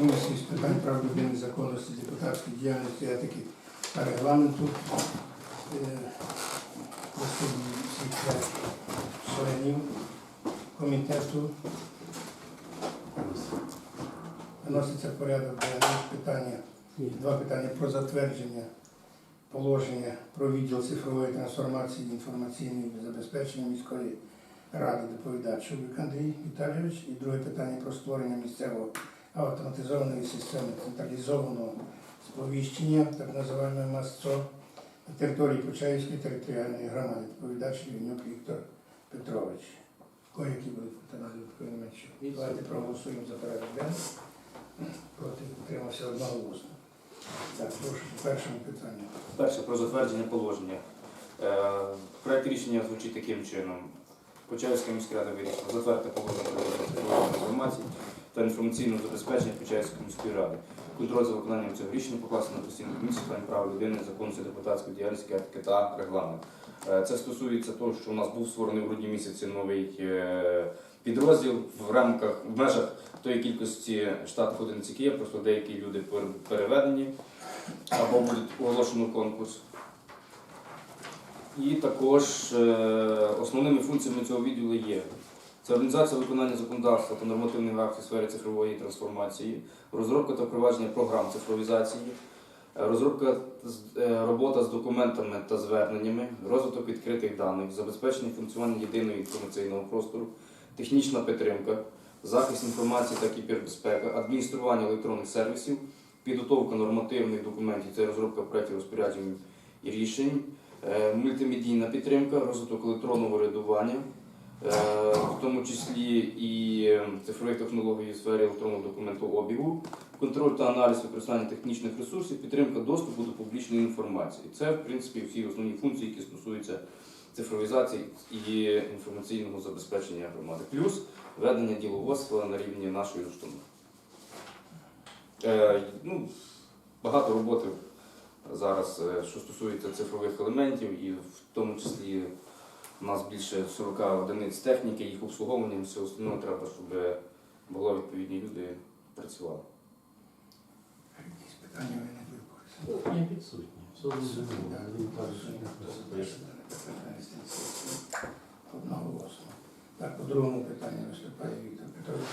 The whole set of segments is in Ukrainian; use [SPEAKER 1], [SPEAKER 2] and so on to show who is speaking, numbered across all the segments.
[SPEAKER 1] комісії з питань прав людини, законності, депутатської діяльності, етики та регламенту. Е, всіх членів комітету. Виноситься порядок денний питання, два питання про затвердження положення про відділ цифрової трансформації і інформаційної забезпечення міської ради доповідач Андрій Віталійович. І друге питання про створення місцевого автоматизованої системи централізованого сповіщення, так називаємо МАСЦО, на території Почаївської територіальної громади. Доповідач Іванюк Віктор Петрович. Кої які будуть питання? Давайте проголосуємо за порядок денний. Проти утримався одноголосно. Так, прошу, по першому питанню.
[SPEAKER 2] Перше про затвердження положення. Е, Проект рішення звучить таким чином. Почаївська міська рада вирішила затвердити положення інформації та інформаційного забезпечення Почаївської міської ради. Контроль за виконанням цього рішення покласти на постійну комісію з прав людини, законності депутатської діяльності, етики та регламент. Е, Це стосується того, що у нас був створений в грудні місяці новий е, підрозділ в рамках в межах тої кількості штатних одиниць, які є, просто деякі люди переведені або буде оголошено конкурс. І також е, основними функціями цього відділу є це організація виконання законодавства та нормативних актів у сфері цифрової трансформації, розробка та впровадження програм цифровізації, е, розробка е, робота з документами та зверненнями, розвиток відкритих даних, забезпечення функціонування єдиного інформаційного простору, технічна підтримка, захист інформації та кібербезпека, адміністрування електронних сервісів, підготовка нормативних документів, це розробка проєктів розпоряджень і рішень, мультимедійна підтримка, розвиток електронного рядування, е, в тому числі і е, цифрових технологій у сфері електронного документообігу, контроль та аналіз використання технічних ресурсів, підтримка доступу до публічної інформації. Це, в принципі, всі основні функції, які стосуються цифровізації і інформаційного забезпечення громади. Плюс ведення діловодства на рівні нашої установи. Е, ну, багато роботи зараз, е, що стосується цифрових елементів, і в тому числі у нас більше 40 одиниць техніки, їх обслуговування, все остальне треба, щоб було відповідні люди працювали.
[SPEAKER 1] Якісь питання ви не.
[SPEAKER 3] Я підсутні.
[SPEAKER 1] Одноголосно. Так, по другому питанню виступає Віктор Петрович.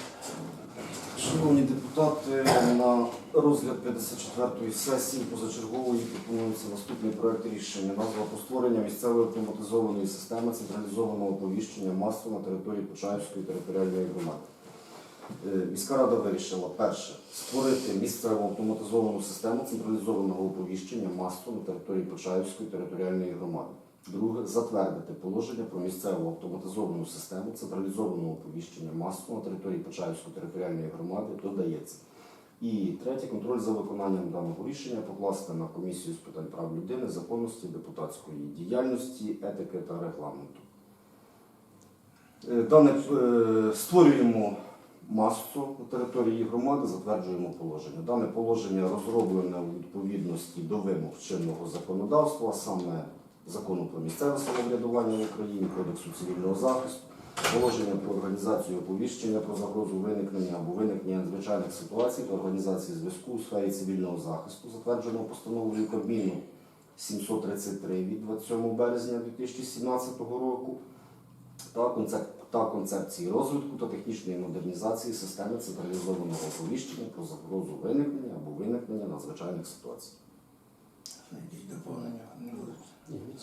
[SPEAKER 4] Шановні депутати, на розгляд 54-ї сесії позачергової пропонується наступний проект рішення. Назва про створення місцевої автоматизованої системи централізованого оповіщення масла на території Почаївської територіальної громади. Е, Міська рада вирішила перше створити місцеву автоматизовану систему централізованого оповіщення маслу на території Почаївської територіальної громади. Друге затвердити положення про місцеву автоматизовану систему централізованого оповіщення маслу на території Почаївської територіальної громади додається. І третє контроль за виконанням даного рішення покласти на комісію з питань прав людини, законності, депутатської діяльності, етики та регламенту. Е, Дане е, створюємо масу на території громади, затверджуємо положення. Дане положення розроблене у відповідності до вимог чинного законодавства, саме закону про місцеве самоврядування в Україні, Кодексу цивільного захисту, положення про організацію оповіщення про загрозу виникнення або виникнення надзвичайних ситуацій та організації зв'язку у сфері цивільного захисту, затвердженого постановою Кабміну 733 від 27 березня 2017 року, та концепт та концепції розвитку та технічної модернізації системи централізованого оповіщення про загрозу виникнення або виникнення надзвичайних ситуацій.
[SPEAKER 1] Якісь доповнення не будуть.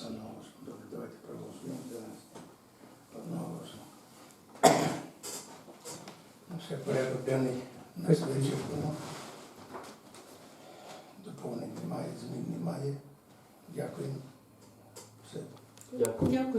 [SPEAKER 1] Одноголосно. Добре, давайте проголосуємо за одноголосно. Ну, все, порядок денний на вичерпано. Доповнень немає, змін немає. Дякую. Все.
[SPEAKER 3] Дякую.
[SPEAKER 5] Дякую.